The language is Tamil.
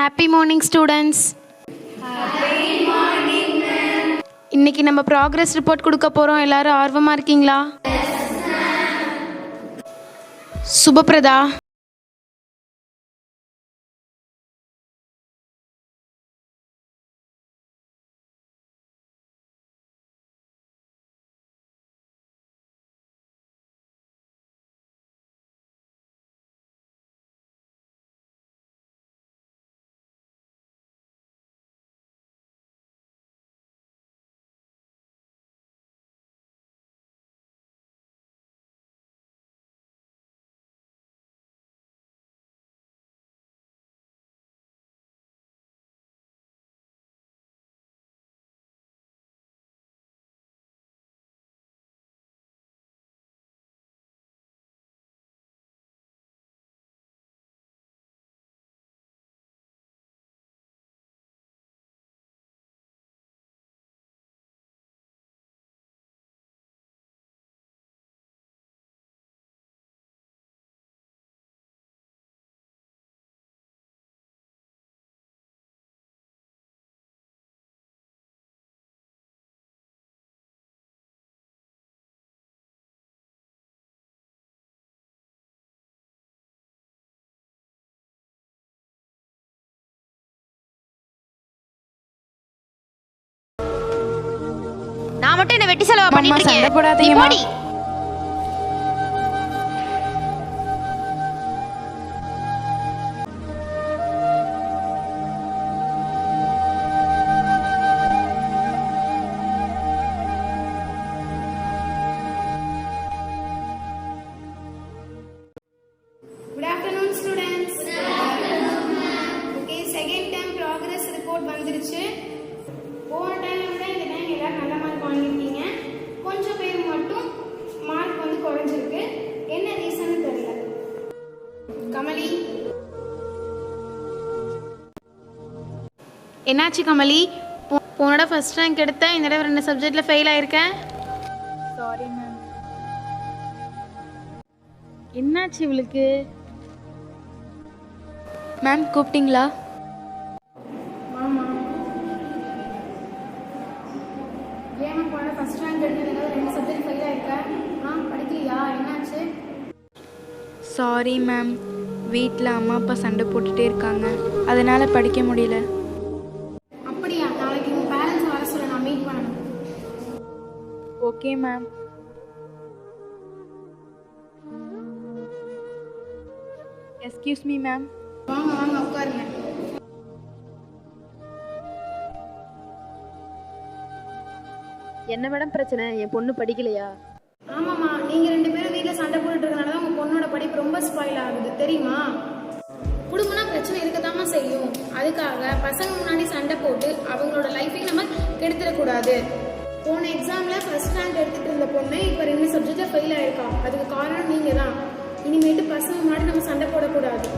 ஹாப்பி மார்னிங் ஸ்டூடெண்ட்ஸ் இன்னைக்கு நம்ம ப்ராக்ரஸ் ரிப்போர்ட் கொடுக்க போகிறோம் எல்லாரும் ஆர்வமாக இருக்கீங்களா? சுபப்பிரதா. நான் மட்டும் என்ன வெட்டி செலவா பண்ணிட்டு இருக்கேன் நீ. போடி. Good பேர் மட்டும் மார்க் வந்து குறைஞ்சிருக்கு. என்ன ரீசன் தெரியல. கமலி. என்னாச்சு கமலி? போ- போனோட ஃபர்ஸ்ட் ரேங்க் எடுத்த இந்த தடவை ரெண்டு சப்ஜெக்டில் ஃபெயில் ஆயிருக்கேன் சாரி மேம் என்னாச்சு இவளுக்கு? மேம் கூப்பிட்டீங்களா? ஃபர்ஸ்ட் ரேங்க் எடுத்ததுனால ரெண்டு சப்ஜெக்ட் ஃபெயில் ஆயிருக்க ஆ படிக்கலையா? என்னாச்சு? சாரி மேம் வீட்டில் அம்மா அப்பா சண்டை போட்டுட்டே இருக்காங்க. அதனால் படிக்க முடியல. அப்படியா? நாளைக்கு உங்க பேரண்ட்ஸ் வர சொல்ல நான் மீட் பண்ணணும். Okay ma'am excuse me ma'am வாங்க வாங்க உட்காருங்க. என்ன மேடம் பிரச்சனை? என் பொண்ணு படிக்கலையா? ஆமாம்மா நீங்க ரெண்டு பேரும் வீட்ல சண்டை போட்டுட்டு இருக்கனால தான் உங்க பொண்ணோட படிப்பு ரொம்ப ஸ்பாயில் ஆகுது. தெரியுமா? குடும்பம்னா பிரச்சனை இருக்கத்தாம்மா செய்யும். அதுக்காக பசங்க முன்னாடி சண்டை போட்டு அவங்களோட லைஃபையும் நம்ம கெடுத்துடக்கூடாது. போன எக்ஸாம்ல ஃபர்ஸ்ட் ரேங்க் எடுத்துட்டு இருந்த பொண்ணு இப்போ ரெண்டு சப்ஜெக்ட்ல ஃபெயில் ஆயிருக்கா. அதுக்கு காரணம் நீங்க தான் இனிமேட்டு பசங்க முன்னாடி நம்ம சண்டை போடக்கூடாது.